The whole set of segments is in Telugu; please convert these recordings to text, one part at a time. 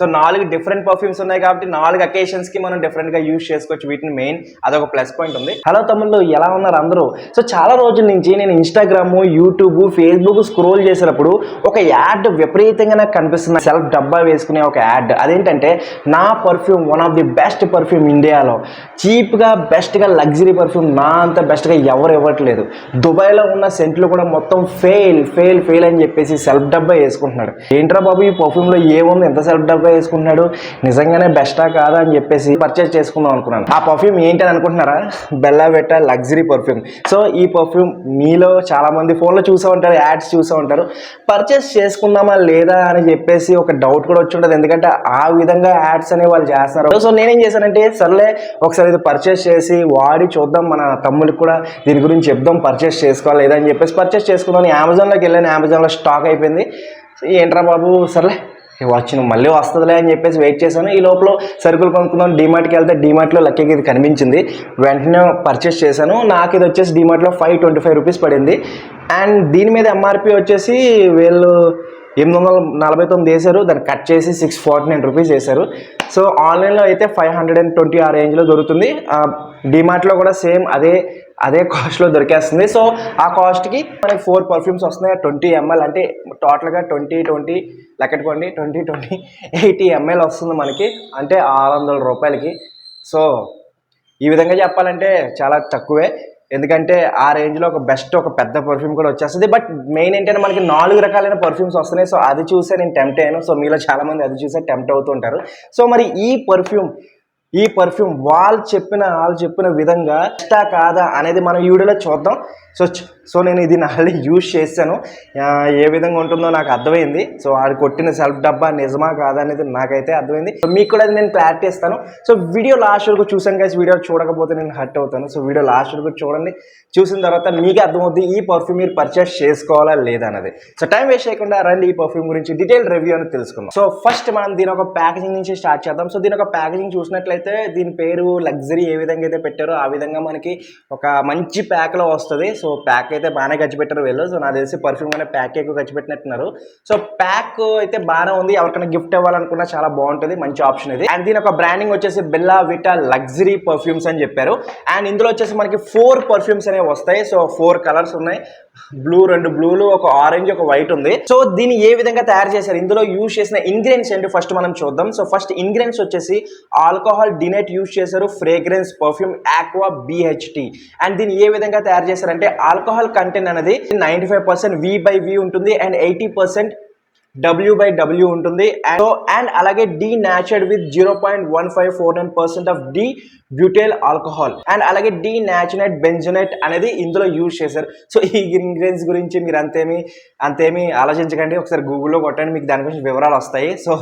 సో నాలుగు డిఫరెంట్ పర్ఫ్యూమ్స్ ఉన్నాయి కాబట్టి నాలుగు అకేషన్స్కి మనం డిఫరెంట్గా యూజ్ చేసుకోవచ్చు. వీటిని మెయిన్ అదొక ప్లస్ పాయింట్ ఉంది. హలో తమ్ముళ్ళు ఎలా ఉన్నారు అందరూ? సో చాలా రోజుల నుంచి నేను ఇన్స్టాగ్రామ్ యూట్యూబ్ ఫేస్బుక్ స్క్రోల్ చేసినప్పుడు ఒక యాడ్ విపరీతంగా నాకు కనిపిస్తుంది సెల్ఫ్ డబ్బా వేసుకునే ఒక యాడ్ అదేంటంటే నా perfume one of the best perfume ఇండియాలో. చీప్గా బెస్ట్గా లగ్జరీ పర్ఫ్యూమ్ నా అంత బెస్ట్గా ఎవరు ఇవ్వట్లేదు. దుబాయ్లో ఉన్న సెంట్లు కూడా మొత్తం ఫెయిల్ ఫెయిల్ ఫెయిల్ అని చెప్పేసి సెల్ఫ్ డబ్బా వేసుకుంటున్నాడు. ఏంట్రా బాబు ఈ పర్ఫ్యూమ్లో ఏముంది? ఎంత సెల్ఫ్ డబ్బా వేసుకుంటున్నాడు. నిజంగానే బెస్టా కాదా అని చెప్పేసి పర్చేస్ చేసుకుందాం అనుకున్నాను. ఆ పర్ఫ్యూమ్ ఏంటని అనుకుంటున్నారా? Bella Vita luxury perfume so ఈ పర్ఫ్యూమ్ మీలో చాలామంది ఫోన్లో చూసే ఉంటారు యాడ్స్ చూసే ఉంటారు. పర్చేస్ చేసుకుందామా లేదా అని చెప్పేసి ఒక డౌట్ కూడా వచ్చి ఉంటుంది. ఎందుకంటే ఆ విధంగా యాడ్స్ అనేవి వాళ్ళు చేస్తున్నారు సో నేనేం చేశానంటే సర్లే ఒకసారి ఇది పర్చేస్ చేసి వాడి చూద్దాం మన తమ్ముడికి కూడా దీని గురించి చెప్దాం పర్చేస్ చేసుకోవాలి లేదా అని చెప్పేసి పర్చేస్ చేసుకుందాం అమెజాన్లోకి వెళ్ళాను. అమెజాన్లో స్టాక్ అయిపోయింది. ఏంట్రా బాబు సర్లే. వచ్చిన మళ్ళీ వస్తుందిలే అని చెప్పేసి వెయిట్ చేశాను. ఈ లోపల సరుకులు కొనుక్కుందాం డీమార్ట్కి వెళ్తే డీమార్ట్లో లక్కీకి ఇది కనిపించింది. వెంటనే పర్చేస్ చేశాను. నాకు ఇది వచ్చేసి డీమార్ట్లో ఫైవ్ ట్వంటీ ఫైవ్ రూపీస్ పడింది. అండ్ దీని మీద ఎంఆర్పి వచ్చేసి వీళ్ళు ఎనిమిది వందల నలభై తొమ్మిది వేశారు. దాన్ని కట్ చేసి సిక్స్ ఫార్టీ నైన్ రూపీస్ వేశారు సో ఆన్లైన్లో అయితే ఫైవ్ హండ్రెడ్ అండ్ ట్వంటీ ఆ రేంజ్లో దొరుకుతుంది. డిమార్ట్లో కూడా సేమ్ అదే అదే కాస్ట్లో దొరికేస్తుంది. సో ఆ కాస్ట్కి మనకి ఫోర్ పర్ఫ్యూమ్స్ వస్తున్నాయి. ట్వంటీ ఎంఎల్ అంటే టోటల్గా ట్వంటీ ట్వంటీ లెక్కట్టుకోండి. ట్వంటీ ట్వంటీ ఎయిటీ ఎంఎల్ వస్తుంది మనకి. అంటే ఆరు వందల రూపాయలకి. సో ఈ విధంగా చెప్పాలంటే చాలా తక్కువే. ఎందుకంటే ఆ రేంజ్లో ఒక బెస్ట్ ఒక పెద్ద పర్ఫ్యూమ్ కూడా వచ్చేస్తుంది. బట్ మెయిన్ ఏంటంటే మనకి నాలుగు రకాలైన పర్ఫ్యూమ్స్ వస్తున్నాయి. సో అది చూసే నేను టెంప్ట్ అయ్యాను. సో మీలో చాలామంది అది చూసే టెంప్ట్ అవుతుంటారు సో మరి ఈ పర్ఫ్యూమ్ ఈ పర్ఫ్యూమ్ వాళ్ళు చెప్పిన వాళ్ళు చెప్పిన విధంగా ఇష్టా కాదా అనేది మనం ఈ వీడియోలో చూద్దాం. సో సో నేను ఇది నాలుగు యూజ్ చేశాను. ఏ విధంగా ఉంటుందో నాకు అర్థమైంది. సో ఆడు కొట్టిన సెల్ఫ్ డబ్బా నిజమా కాదా అనేది నాకైతే అర్థమైంది. సో మీకు కూడా అది నేను క్లారిటీ ఇస్తాను సో వీడియో లాస్ట్ వరకు చూసాను కాసి వీడియో చూడకపోతే నేను హర్ట్ అవుతాను. సో వీడియో లాస్ట్ వరకు చూడండి. చూసిన తర్వాత మీకే అర్థమవుతుంది ఈ పర్ఫ్యూమ్ మీరు పర్చేస్ చేసుకోవాలా లేదా అనేది సో టైం వేస్ట్ చేయకుండా రండి ఈ పర్ఫ్యూమ్ గురించి డీటెయిల్ రివ్యూ అని తెలుసుకుందాం. సో ఫస్ట్ మనం దీని ఒక ప్యాకేజింగ్ నుంచి స్టార్ట్ చేద్దాం. సో దీని ఒక ప్యాకేజింగ్ చూసినట్లయితే దీని పేరు లగ్జరీ ఏ విధంగా అయితే పెట్టారో ఆ విధంగా మనకి ఒక మంచి ప్యాక్లో వస్తుంది. సో ప్యాక్ అయితే బాగానే ఖర్చు పెట్టారు వీళ్ళు. సో నాకు తెలిసి పర్ఫ్యూమ్ అనే ప్యాక్ ఎక్కువ ఖర్చు పెట్టినట్టున్నారు. సో ప్యాక్ అయితే బాగానే ఉంది. ఎవరికైనా గిఫ్ట్ ఇవ్వాలనుకున్నా చాలా బాగుంటుంది. మంచి ఆప్షన్ ఇది. అండ్ దీని ఒక బ్రాండింగ్ వచ్చేసి బెల్లా విటా లగ్జరీ పర్ఫ్యూమ్స్ అని చెప్పారు. అండ్ ఇందులో వచ్చేసి మనకి ఫోర్ పర్ఫ్యూమ్స్ అనేవి వస్తాయి. సో ఫోర్ కలర్స్ ఉన్నాయి. బ్లూ రెండు బ్లూలు ఒక ఆరెంజ్ ఒక వైట్ ఉంది. సో దీన్ని ఏ విధంగా తయారు చేశారు? ఇందులో యూజ్ చేసిన ఇంగ్రీడియంట్స్ ఏంటి? ఫస్ట్ మనం చూద్దాం. సో ఫస్ట్ ఇంగ్రీడియంట్స్ వచ్చేసి ఆల్కహాల్ డినేట్ యూజ్ చేశారు. Fragrance perfume aqua BHT and దీన్ని ఏ విధంగా తయారు చేశారంటే ఆల్కహాల్ కంటెంట్ అనేది ninety five percent V by V ఉంటుంది. And eighty percent W by W ఉంటుంది. అండ్ అండ్ అలాగే denatured with zero point one five four nine percent of di butyl alcohol and అలాగే డి న్యాచునైట్ బెంజనైట్ అనేది ఇందులో యూజ్ చేశారు. సో ఈ ఇంగ్రీడియంట్స్ గురించి మీరు అంతేమి అంతేమి ఆలోచించకండి. ఒకసారి గూగుల్లో కొట్టండి మీకు దాని గురించి వివరాలు వస్తాయి. సో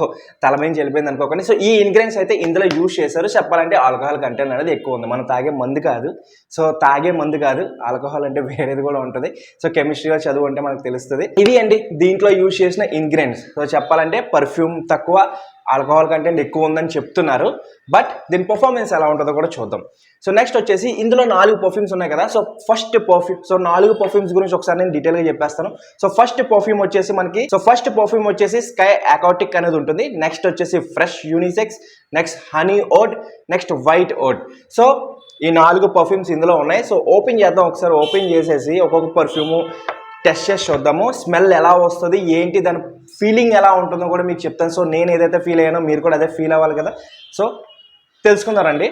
తల మీద వెళ్ళిపోయింది అనుకోకండి. సో ఈ ఇంగ్రీడియంట్స్ అయితే ఇందులో యూజ్ చేశారు. చెప్పాలంటే ఆల్కహాల్ కంటెంట్ అనేది ఎక్కువ ఉంది. మనం తాగే మందు కాదు. సో తాగే మందు కాదు. ఆల్కహాల్ అంటే వేరేది కూడా ఉంటుంది. సో కెమిస్ట్రీలో చదువు అంటే మనకు తెలుస్తుంది. ఇవి అండి దీంట్లో యూజ్ చేసిన ఇంగ్రీడియంట్స్ సో చెప్పాలంటే పర్ఫ్యూమ్ తక్కువ ఆల్కహాల్ కంటెంట్ ఎక్కువ ఉందని చెప్తున్నారు. బట్ దీని పర్ఫార్మెన్స్ ఎలా ఉంటుందో కూడా చూద్దాం. సో నెక్స్ట్ వచ్చేసి ఇందులో నాలుగు పర్ఫ్యూమ్స్ ఉన్నాయి కదా. సో ఫస్ట్ పర్ఫ్యూమ్ సో నాలుగు పర్ఫ్యూమ్స్ గురించి ఒకసారి నేను డీటెయిల్గా చెప్పేస్తాను. సో ఫస్ట్ పర్ఫ్యూమ్ వచ్చేసి మనకి సో ఫస్ట్ పర్ఫ్యూమ్ వచ్చేసి స్కై అకౌటిక్ అనేది ఉంటుంది. నెక్స్ట్ వచ్చేసి fresh unisex next honey oud next white oud so ఈ నాలుగు పర్ఫ్యూమ్స్ ఇందులో ఉన్నాయి. సో ఓపెన్ చేద్దాం. ఒకసారి ఓపెన్ చేసేసి ఒక్కొక్క పర్ఫ్యూము టెస్ట్ చేసి చూద్దాము. స్మెల్ ఎలా వస్తుంది ఏంటి దాని ఫీలింగ్ ఎలా ఉంటుందో కూడా మీకు చెప్తాను. సో నేను ఏదైతే ఫీల్ అయ్యానో మీరు కూడా అదే ఫీల్ అవ్వాలి కదా. సో తెలుసుకుందారండి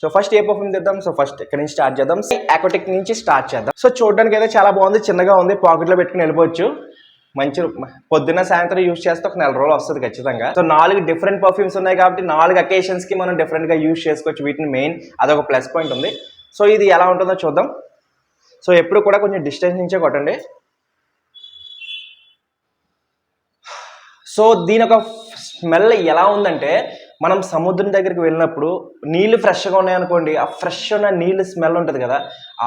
సో ఫస్ట్ ఏ పర్ఫ్యూమ్ తెద్దాం. సో ఫస్ట్ ఇక్కడ నుంచి స్టార్ట్ చేద్దాం? ఆకోటిక్ నుంచి స్టార్ట్ చేద్దాం. సో చూడడానికి అయితే చాలా బాగుంది. చిన్నగా ఉంది. పాకెట్లో పెట్టుకుని వెళ్ళిపోవచ్చు. మంచి పొద్దున్న సాయంత్రం యూజ్ చేస్తే ఒక నెల రోజులు వస్తుంది ఖచ్చితంగా. సో నాలుగు డిఫరెంట్ పర్ఫ్యూమ్స్ ఉన్నాయి కాబట్టి నాలుగు అకేషన్స్కి మనం డిఫరెంట్గా యూజ్ చేసుకోవచ్చు. వీటిని మెయిన్ అదొక ప్లస్ పాయింట్ ఉంది. సో ఇది ఎలా ఉంటుందో చూద్దాం. సో ఎప్పుడు కూడా కొంచెం డిస్టెన్స్ నుంచే కొట్టండి. సో దీని ఒక స్మెల్ ఎలా ఉందంటే మనం సముద్రం దగ్గరికి వెళ్ళినప్పుడు నీళ్ళు ఫ్రెష్గా ఉన్నాయనుకోండి ఆ ఫ్రెష్ ఉన్న నీళ్ళు స్మెల్ ఉంటుంది కదా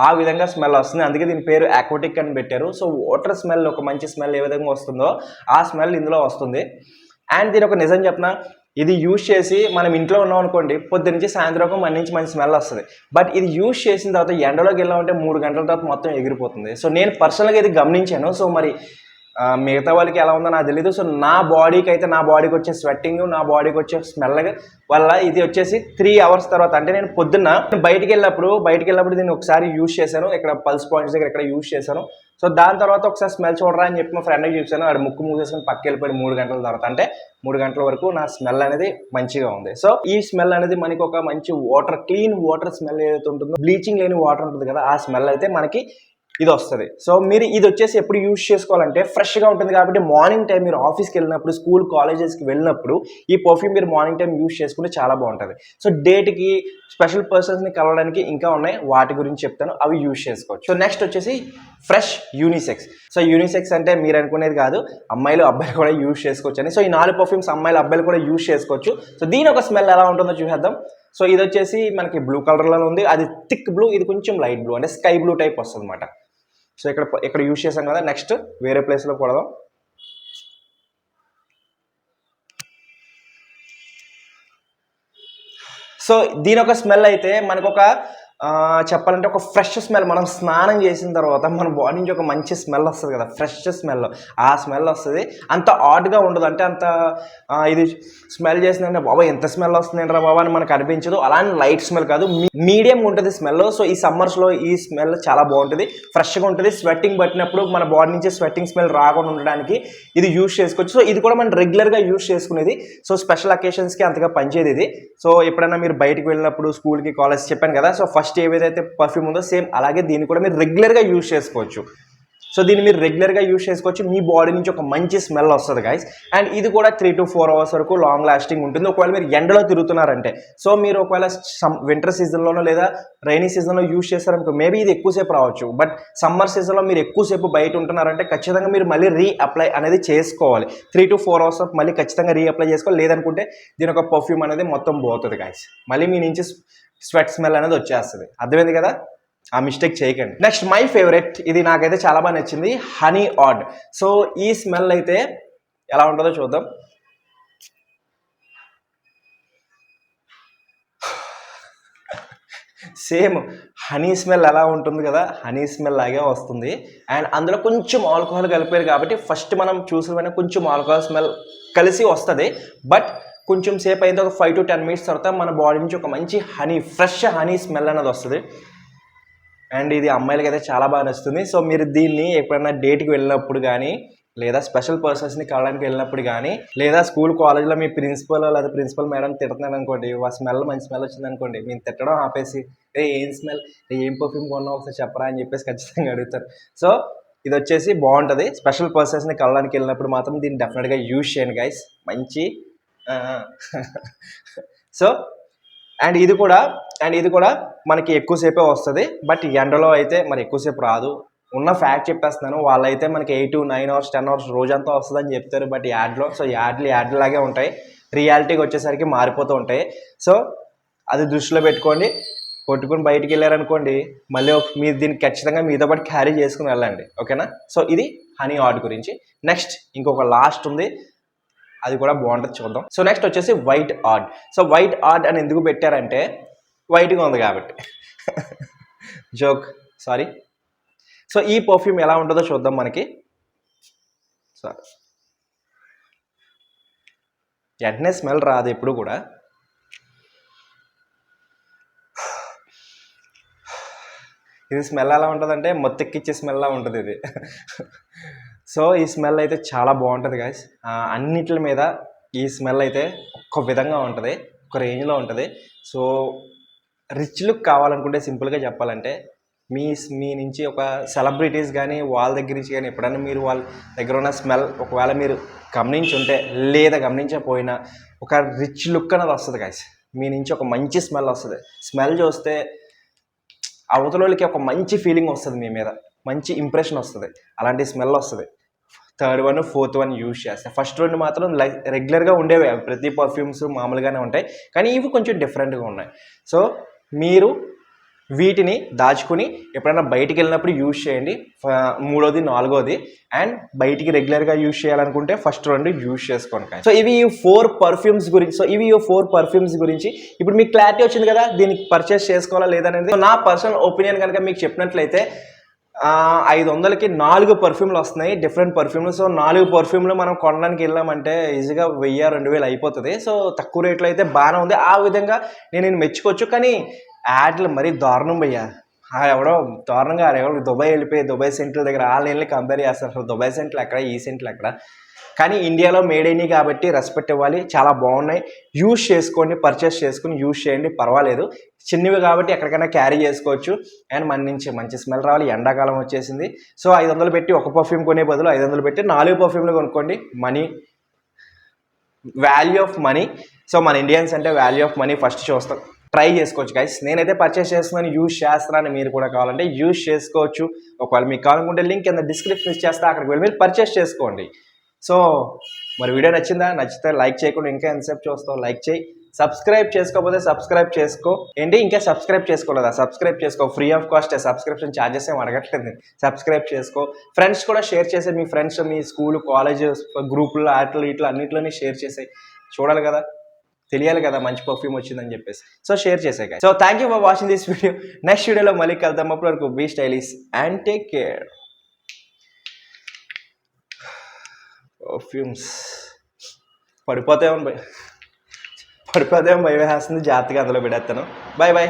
ఆ విధంగా స్మెల్ వస్తుంది. అందుకే దీని పేరు ఆక్వాటిక్ అని పెట్టారు. సో వాటర్ స్మెల్ ఒక మంచి స్మెల్ ఏ విధంగా వస్తుందో ఆ స్మెల్ ఇందులో వస్తుంది. అండ్ దీని ఒక నిజం చెప్పిన ఇది యూజ్ చేసి మనం ఇంట్లో ఉన్నాం అనుకోండి పొద్దు నుంచి సాయంత్రం మన నుంచి మంచి స్మెల్ వస్తుంది. బట్ ఇది యూజ్ చేసిన తర్వాత ఎండలోకి వెళ్ళామంటే మూడు గంటల తర్వాత మొత్తం ఎగిరిపోతుంది. సో నేను పర్సనల్గా ఇది గమనించాను. సో మరి మిగతా వాళ్ళకి ఎలా ఉందో నాకు తెలియదు సో నా బాడీకి అయితే నా బాడీకి వచ్చే స్వెట్టింగ్ నా బాడీకి వచ్చే స్మెల్ వల్ల ఇది వచ్చేసి త్రీ అవర్స్ తర్వాత. అంటే నేను పొద్దున్న బయటికి వెళ్ళినప్పుడు బయటికి వెళ్ళినప్పుడు దీన్ని ఒకసారి యూజ్ చేశాను. ఇక్కడ పల్స్ పాయింట్స్ దగ్గర ఇక్కడ యూజ్ చేశాను. సో దాని తర్వాత ఒకసారి స్మెల్ చూడరా అని చెప్పి మా ఫ్రెండ్కి చూసాను ఆడు ముక్కు మూసేసుకుని పక్క వెళ్ళిపోయి మూడు గంటల తర్వాత అంటే మూడు గంటల వరకు నా స్మెల్ అనేది మంచిగా ఉంది. సో ఈ స్మెల్ అనేది మనకి ఒక మంచి వాటర్ క్లీన్ వాటర్ స్మెల్ ఏదైతే ఉంటుందో బ్లీచింగ్ లేని వాటర్ ఉంటుంది కదా ఆ స్మెల్ అయితే మనకి ఇది వస్తుంది సో మీరు ఇది వచ్చేసి ఎప్పుడు యూజ్ చేసుకోవాలంటే ఫ్రెష్గా ఉంటుంది కాబట్టి మార్నింగ్ టైం మీరు ఆఫీస్కి వెళ్ళినప్పుడు స్కూల్ కాలేజెస్కి వెళ్ళినప్పుడు ఈ పర్ఫ్యూమ్ మీరు మార్నింగ్ టైం యూజ్ చేసుకుంటే చాలా బాగుంటుంది. సో డేట్కి స్పెషల్ పర్సన్స్ని కలవడానికి ఇంకా ఉన్నాయి. వాటి గురించి చెప్తాను. అవి యూజ్ చేసుకోవచ్చు. సో నెక్స్ట్ వచ్చేసి ఫ్రెష్ యూనిసెక్స్. సో యూనిసెక్స్ అంటే మీరు అనుకునేది కాదు. అమ్మాయిలు అబ్బాయిలు కూడా యూజ్ చేసుకోవచ్చు అని. సో ఈ నాలుగు పర్ఫ్యూమ్స్ అమ్మాయిలు అబ్బాయిలు కూడా యూజ్ చేసుకోవచ్చు. సో దీని ఒక స్మెల్ ఎలా ఉంటుందో చూసేద్దాం. సో ఇది వచ్చేసి మనకి బ్లూ కలర్లో ఉంది. అది థిక్ బ్లూ ఇది కొంచెం లైట్ బ్లూ అంటే స్కై బ్లూ టైప్ వస్తుంది అనమాట సో ఇక్కడ ఇక్కడ యూజ్ చేసాం కదా నెక్స్ట్ వేరే ప్లేస్లో కొడదాం. సో దీని ఒక స్మెల్ అయితే మనకు ఒక చెప్పాలంటే ఒక ఫ్రెష్ స్మెల్ మనం స్నానం చేసిన తర్వాత మన బాడీ నుంచి ఒక మంచి స్మెల్ వస్తుంది కదా. ఫ్రెష్ స్మెల్ ఆ స్మెల్ వస్తుంది. అంత ఆడ్గా ఉండదు. అంటే అంత ఇది స్మెల్ చేసిందంటే బాబా ఎంత స్మెల్ వస్తుంది రా బాబా అని మనకు అనిపించదు. అలానే లైట్ స్మెల్ కాదు. మీడియం ఉంటుంది స్మెల్ సో ఈ సమ్మర్స్లో ఈ స్మెల్ చాలా బాగుంటుంది. ఫ్రెష్గా ఉంటుంది. స్వెట్టింగ్ పట్టినప్పుడు మన బాడీ నుంచి స్వెట్టింగ్ స్మెల్ రాకుండా ఉండడానికి ఇది యూజ్ చేసుకోవచ్చు. సో ఇది కూడా మనం రెగ్యులర్గా యూజ్ చేసుకునేది. సో స్పెషల్ అకేషన్స్కి అంతగా పనిచేయదు ఇది. సో ఎప్పుడైనా మీరు బయటకు వెళ్ళినప్పుడు స్కూల్కి కాలేజ్ చెప్పాను కదా. సో ఫస్ట్ ఏదైతే పర్ఫ్యూమ్ ఉందో సేమ్ అలాగే దీన్ని కూడా మీరు రెగ్యులర్గా యూజ్ చేసుకోవచ్చు. సో దీన్ని మీరు రెగ్యులర్గా యూస్ చేసుకోవచ్చు. మీ బాడీ నుంచి ఒక మంచి స్మెల్ వస్తుంది గైస్ అండ్ ఇది కూడా త్రీ టు ఫోర్ అవర్స్ వరకు లాంగ్ లాస్టింగ్ ఉంటుంది. ఒకవేళ మీరు ఎండలో తిరుగుతున్నారంటే సో మీరు ఒకవేళ వింటర్ సీజన్లోనో లేదా రైనీ సీజన్లో యూజ్ చేస్తారనుకో మేబీ ఇది ఎక్కువసేపు రావచ్చు. బట్ సమ్మర్ సీజన్లో మీరు ఎక్కువసేపు బయట ఉంటున్నారంటే ఖచ్చితంగా మీరు మళ్ళీ రీఅప్లై అనేది చేసుకోవాలి. త్రీ టు ఫోర్ అవర్స్ మళ్ళీ ఖచ్చితంగా రీఅప్లై చేసుకోవాలి. లేదనుకుంటే దీని ఒక పర్ఫ్యూమ్ అనేది మొత్తం పోతుంది గాయస్ మళ్ళీ మీ నుంచి స్వెట్ స్మెల్ అనేది వచ్చేస్తుంది. అర్థమైంది కదా? ఆ మిస్టేక్ చేయకండి. నెక్స్ట్ మై ఫేవరెట్ ఇది నాకైతే చాలా బాగా నచ్చింది. హనీ ఆడ్ సో ఈ స్మెల్ అయితే ఎలా ఉంటుందో చూద్దాం. సేమ్ హనీ స్మెల్ ఎలా ఉంటుంది కదా? హనీ స్మెల్ లాగే వస్తుంది. అండ్ అందులో కొంచెం ఆల్కహాల్ కలిపారు కాబట్టి ఫస్ట్ మనం చూసిన కొంచెం ఆల్కహాల్ స్మెల్ కలిసి వస్తుంది. బట్ కొంచెం సేపు అయితే ఒక ఫైవ్ టు టెన్ మినిట్స్ తర్వాత మన బాడీ నుంచి ఒక మంచి హనీ ఫ్రెష్ హనీ స్మెల్ అనేది వస్తుంది. అండ్ ఇది అమ్మాయిలకి అయితే చాలా బాగా నచ్చుతుంది. సో మీరు దీన్ని ఎప్పుడైనా డేట్కి వెళ్ళినప్పుడు కానీ లేదా స్పెషల్ పర్సన్స్ని కలడానికి వెళ్ళినప్పుడు కానీ లేదా స్కూల్ కాలేజ్లో మీ ప్రిన్సిపల్ లేదా ప్రిన్సిపల్ మేడం తిడుతున్నాడు అనుకోండి ఆ స్మెల్ మంచి స్మెల్ వచ్చింది అనుకోండి మేము తిట్టడం ఆపేసి ఏ ఏం స్మెల్? ఏం పర్ఫ్యూమ్ కొన్నావు? ఒకసారి చెప్పరా? అని చెప్పేసి ఖచ్చితంగా అడుగుతారు. సో ఇది వచ్చేసి బాగుంటుంది. స్పెషల్ పర్సన్స్ని కలడానికి వెళ్ళినప్పుడు మాత్రం దీన్ని డెఫినెట్గా యూజ్ చేయండి గైస్. మంచి సో అండ్ ఇది కూడా అండ్ ఇది కూడా మనకి ఎక్కువసేపే వస్తుంది. బట్ ఎండలో అయితే మరి ఎక్కువసేపు రాదు. ఉన్న ఫ్యాక్ట్ చెప్పేస్తున్నాను వాళ్ళైతే మనకి eight to nine hours ten hours రోజంతా వస్తుందని చెప్తారు. బట్ యాడ్లో సో యాడ్లు యాడ్లాగే ఉంటాయి. రియాలిటీకి వచ్చేసరికి మారిపోతూ ఉంటాయి. సో అది దృష్టిలో పెట్టుకోండి. కొట్టుకుని బయటికి వెళ్ళారనుకోండి మళ్ళీ మీరు దీన్ని ఖచ్చితంగా మీతో పాటు క్యారీ చేసుకుని వెళ్ళండి. ఓకేనా? సో ఇది హనీ ఆర్డ్ గురించి. నెక్స్ట్ ఇంకొక లాస్ట్ ఉంది. అది కూడా బాగుంటుంది చూద్దాం. సో నెక్స్ట్ వచ్చేసి white oud so white oud అని ఎందుకు పెట్టారంటే వైట్గా ఉంది కాబట్టి. జోక్ సారీ సో ఈ పర్ఫ్యూమ్ ఎలా ఉంటుందో చూద్దాం మనకి. సారీ వెంటనే స్మెల్ రాదు ఎప్పుడు కూడా. ఇది స్మెల్ ఎలా ఉంటుందంటే మొత్తెక్కిచ్చే స్మెల్లా ఉంటుంది ఇది సో ఈ స్మెల్ అయితే చాలా బాగుంటుంది గాయస్ అన్నిటి మీద ఈ స్మెల్ అయితే ఒక్క విధంగా ఉంటుంది ఒక రేంజ్లో ఉంటుంది. సో రిచ్ లుక్ కావాలనుకుంటే సింపుల్గా చెప్పాలంటే మీ మీ నుంచి ఒక సెలబ్రిటీస్ కానీ వాళ్ళ దగ్గర నుంచి కానీ ఎప్పుడైనా మీరు వాళ్ళ దగ్గర ఉన్న స్మెల్ ఒకవేళ మీరు గమనించి ఉంటే లేదా గమనించకపోయినా ఒక రిచ్ లుక్ అనేది వస్తుంది గాయస్ మీ నుంచి ఒక మంచి స్మెల్ వస్తుంది. స్మెల్ చూస్తే అవతలోళ్ళకి ఒక మంచి ఫీలింగ్ వస్తుంది మీ మీద. మంచి ఇంప్రెషన్ వస్తుంది. అలాంటి స్మెల్ వస్తుంది. Third one fourth one use చేస్తాయి. ఫస్ట్ రెండు మాత్రం లైక్ రెగ్యులర్గా ఉండేవి. ప్రతి పర్ఫ్యూమ్స్ మామూలుగానే ఉంటాయి. కానీ ఇవి కొంచెం డిఫరెంట్గా ఉన్నాయి. సో మీరు వీటిని దాచుకుని ఎప్పుడైనా బయటికి వెళ్ళినప్పుడు యూజ్ చేయండి. మూడోది నాలుగోది. అండ్ బయటికి రెగ్యులర్గా యూజ్ చేయాలనుకుంటే ఫస్ట్ రెండు యూజ్ చేసుకోండి సో ఇవి ఈ ఫోర్ పర్ఫ్యూమ్స్ గురించి సో ఇవి ఈ ఫోర్ పర్ఫ్యూమ్స్ గురించి ఇప్పుడు మీకు క్లారిటీ వచ్చింది కదా దీనికి పర్చేస్ చేసుకోవాలా లేదనేది నా పర్సనల్ ఒపీనియన్ కనుక మీకు చెప్పినట్లయితే ఐదు వందలకి నాలుగు పర్ఫ్యూమ్లు వస్తున్నాయి. డిఫరెంట్ పర్ఫ్యూమ్లు. సో నాలుగు పర్ఫ్యూమ్లు మనం కొనడానికి వెళ్ళామంటే ఈజీగా వెయ్యి రెండు వేలు అయిపోతుంది. సో తక్కువ రేట్లో అయితే బాగానే ఉంది. ఆ విధంగా నేను నేను మెచ్చుకోవచ్చు. కానీ యాడ్లు మరీ దారుణం భయ్యా. ఎవడో దారుణంగా ఎవరు దుబాయ్ వెళ్ళిపోయి దుబాయ్ సెంటర్ దగ్గర వాళ్ళని వెళ్ళి కంపేర్ చేస్తారు. అసలు దుబాయ్ సెంటర్ ఎక్కడ ఈ సెంటర్ ఎక్కడ? కానీ ఇండియాలో మేడ్ అయినాయి కాబట్టి రెస్పెక్ట్ ఇవ్వాలి. చాలా బాగున్నాయి. యూజ్ చేసుకోండి పర్చేస్ చేసుకుని యూజ్ చేయండి. పర్వాలేదు. చిన్నవి కాబట్టి ఎక్కడికైనా క్యారీ చేసుకోవచ్చు. అండ్ మన నుంచి మంచి స్మెల్ రావాలి. ఎండాకాలం వచ్చేసింది. సో ఐదు వందలు పెట్టి ఒక పర్ఫ్యూమ్ కొనే బదులు ఐదు వందలు పెట్టి నాలుగు పర్ఫ్యూమ్లు కొనుక్కోండి. Money value of money so మన ఇండియన్స్ అంటే వాల్యూ ఆఫ్ మనీ ఫస్ట్ చూస్తాం. ట్రై చేసుకోవచ్చు గైస్ నేనైతే పర్చేస్ చేస్తున్నాను. యూజ్ చేస్తున్నాను. మీరు కూడా కావాలంటే యూజ్ చేసుకోవచ్చు. ఒకవేళ మీకు కావాలనుకుంటే లింక్ కింద డిస్క్రిప్షన్ ఇచ్చేస్తే. అక్కడికి వెళ్ళి మీరు పర్చేస్ చేసుకోండి. సో మరి వీడియో నచ్చిందా? నచ్చితే లైక్ చేయకుండా ఇంకా ఎంతసేపు చూస్తావు? లైక్ చేయి. సబ్స్క్రైబ్ చేసుకోకపోతే సబ్స్క్రైబ్ చేసుకో. ఏంటి? ఇంకా సబ్స్క్రైబ్ చేసుకోలేదా? సబ్స్క్రైబ్ చేసుకో. Free of cost subscription charges ఏం అడగట్లేదు. సబ్స్క్రైబ్ చేసుకో. ఫ్రెండ్స్ కూడా షేర్ చేసే మీ ఫ్రెండ్స్ మీ స్కూల్ కాలేజ్ గ్రూపుల్లో ఆటలు ఇట్లా అన్నింటిలోనే షేర్ చేసే. చూడాలి కదా? తెలియాలి కదా మంచి పర్ఫ్యూమ్ వచ్చిందని చెప్పేసి. సో షేర్ చేసే so thank you for watching this video next వీడియోలో మళ్ళీ కలుద్దాం. అప్పటి వరకు be stylish and take care perfumes పడిపోతాయేమో భయ. పడిపోతాయేమో భయం వేస్తుంది జాగ్రత్తగా అందులో పెడేస్తాను బాయ్ బాయ్